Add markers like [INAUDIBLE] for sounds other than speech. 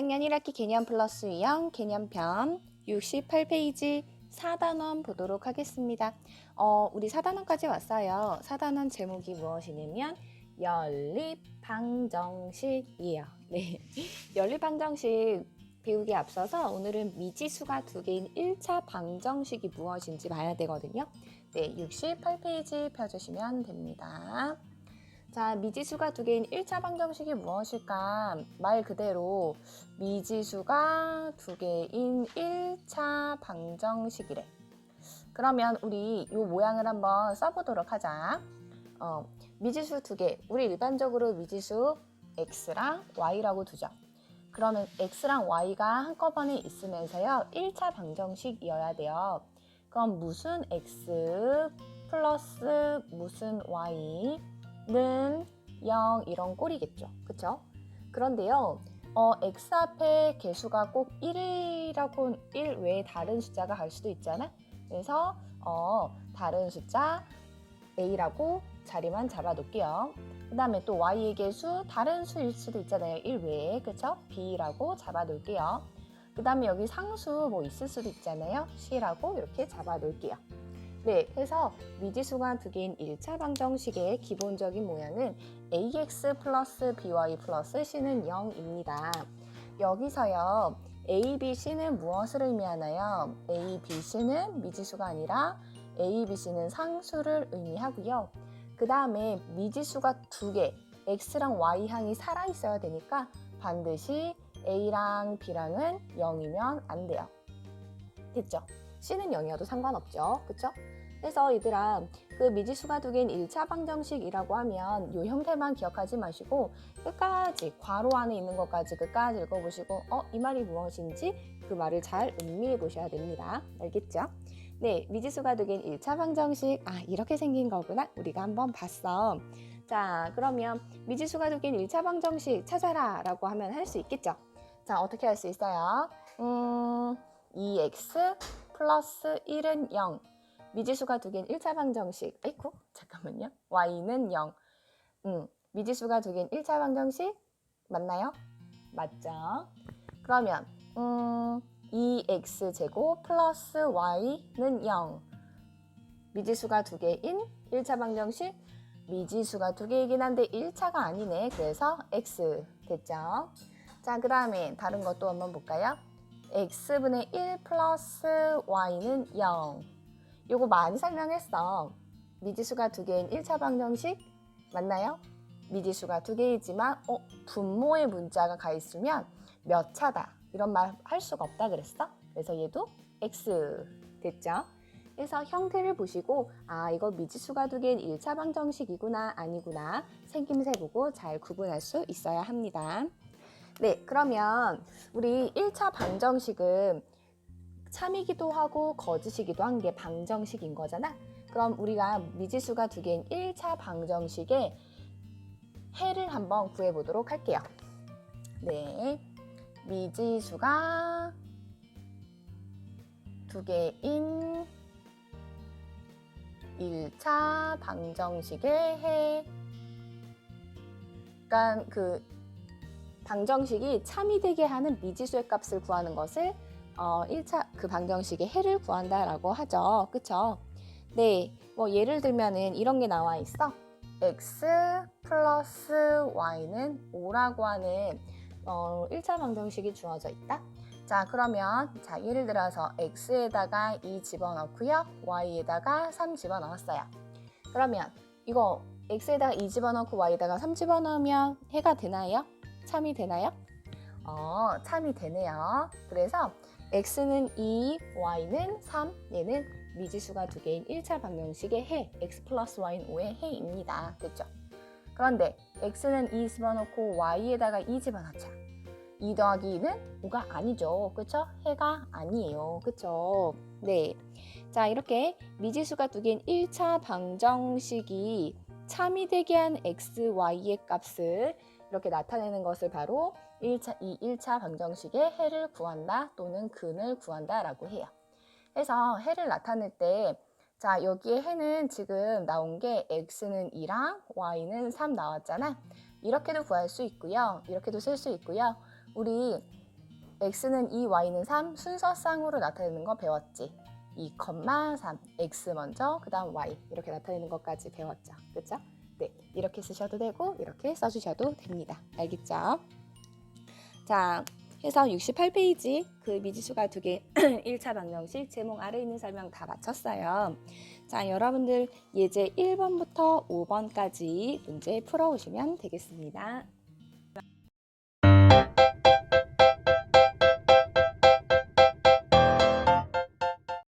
2학년 1학기 개념 플러스 유형 개념편 68페이지 4단원 보도록 하겠습니다. 어, 우리 4단원까지 왔어요. 4단원 제목이 무엇이냐면 연립 방정식이에요. 네. [LAUGHS] 연립 방정식 배우기에 앞서서 오늘은 미지수가 두 개인 1차 방정식이 무엇인지 봐야 되거든요. 네, 68페이지 펴주시면 됩니다. 자, 미지수가 두 개인 1차 방정식이 무엇일까? 말 그대로 미지수가 두 개인 1차 방정식이래. 그러면 우리 이 모양을 한번 써보도록 하자. 어, 미지수 두 개. 우리 일반적으로 미지수 x랑 y라고 두죠. 그러면 x랑 y가 한꺼번에 있으면서요. 1차 방정식이어야 돼요. 그럼 무슨 x 플러스 무슨 y 는 0 이런 꼴이겠죠. 그쵸? 그런데요. 어, x 앞에 개수가 꼭 1이라고 1 외에 다른 숫자가 갈 수도 있잖아. 그래서 어, 다른 숫자 a라고 자리만 잡아 놓을게요. 그 다음에 또 y의 개수 다른 수일 수도 있잖아요. 1 외에 그쵸? b라고 잡아 놓을게요. 그 다음에 여기 상수 뭐 있을 수도 있잖아요. c라고 이렇게 잡아 놓을게요. 네, 그래서 미지수가 두 개인 1차 방정식의 기본적인 모양은 ax 플러스 by 플러스 c는 0입니다. 여기서요, a, b, c는 무엇을 의미하나요? a, b, c는 미지수가 아니라 a, b, c는 상수를 의미하고요. 그 다음에 미지수가 두 개, x랑 y 항이 살아 있어야 되니까 반드시 a랑 b랑은 0이면 안 돼요. 됐죠? C는 0이어도 상관없죠. 그쵸? 그래서 얘들아 그 미지수가 두 개인 1차 방정식이라고 하면 이 형태만 기억하지 마시고 끝까지 괄호 안에 있는 것까지 끝까지 읽어보시고 어? 이 말이 무엇인지 그 말을 잘 음미해 보셔야 됩니다. 알겠죠? 네, 미지수가 두 개인 1차 방정식 아 이렇게 생긴 거구나 우리가 한번 봤어. 자 그러면 미지수가 두 개인 1차 방정식 찾아라 라고 하면 할 수 있겠죠? 자 어떻게 할 수 있어요? 음... 2x 플러스 1은 0. 미지수가 두 개인 1차 방정식. 아이쿠, 잠깐만요. y는 0. 음, 미지수가 두 개인 1차 방정식 맞나요? 맞죠? 그러면 음, 2x 제곱 플러스 y는 0. 미지수가 두 개인 1차 방정식 미지수가 두 개이긴 한데 1차가 아니네. 그래서 x 됐죠? 자, 그 다음에 다른 것도 한번 볼까요? X분의 1 플러스 y는 0. 요거 많이 설명했어. 미지수가 두 개인 1차 방정식 맞나요? 미지수가 두 개이지만 어, 분모의 문자가 가 있으면 몇 차다 이런 말 할 수가 없다 그랬어. 그래서 얘도 x 됐죠? 그래서 형태를 보시고 아 이거 미지수가 두 개인 1차 방정식이구나 아니구나 생김새 보고 잘 구분할 수 있어야 합니다. 네, 그러면 우리 1차 방정식은 참이기도 하고 거짓이기도 한 게 방정식인 거잖아. 그럼 우리가 미지수가 두 개인 1차 방정식의 해를 한번 구해보도록 할게요. 네, 미지수가 두 개인 1차 방정식의 해. 그러니까 그 방정식이 참이 되게 하는 미지수의 값을 구하는 것을 어, 1차 그 방정식의 해를 구한다라고 하죠. 그쵸? 네, 뭐 예를 들면은 이런 게 나와 있어. x 플러스 y는 5라고 하는 어, 1차 방정식이 주어져 있다. 자, 그러면 자, 예를 들어서 x에다가 2 집어넣고요. y에다가 3 집어넣었어요. 그러면 이거 x에다가 2 집어넣고 y에다가 3 집어넣으면 해가 되나요? 참이 되나요? 어, 참이 되네요. 그래서 x는 2, y는 3, 얘는 미지수가 두 개인 1차 방정식의 해, x 플러스 y는 5의 해입니다. 됐죠? 그런데 x는 2 집어넣고 y에다가 2 집어넣자. 2 더하기 2는 5가 아니죠. 그쵸? 해가 아니에요. 그쵸? 네. 자, 이렇게 미지수가 두 개인 1차 방정식이 참이 되게 한 x, y의 값을 이렇게 나타내는 것을 바로 1차, 이 1차 방정식의 해를 구한다 또는 근을 구한다 라고 해요. 그래서 해를 나타낼 때 자, 여기에 해는 지금 나온 게 x는 2랑 y는 3 나왔잖아. 이렇게도 구할 수 있고요. 이렇게도 쓸 수 있고요. 우리 x는 2, y는 3 순서쌍으로 나타내는 거 배웠지. 2,3 x 먼저 그 다음 y 이렇게 나타내는 것까지 배웠죠. 그렇죠? 네, 이렇게 쓰셔도 되고 이렇게 써주셔도 됩니다. 알겠죠? 자, 해서 68페이지 그 미지수가 두 개 [CLEARS THROAT] 1차 방정식 제목 아래 있는 설명 다 마쳤어요. 자, 여러분들 예제 1번부터 5번까지 문제 풀어오시면 되겠습니다.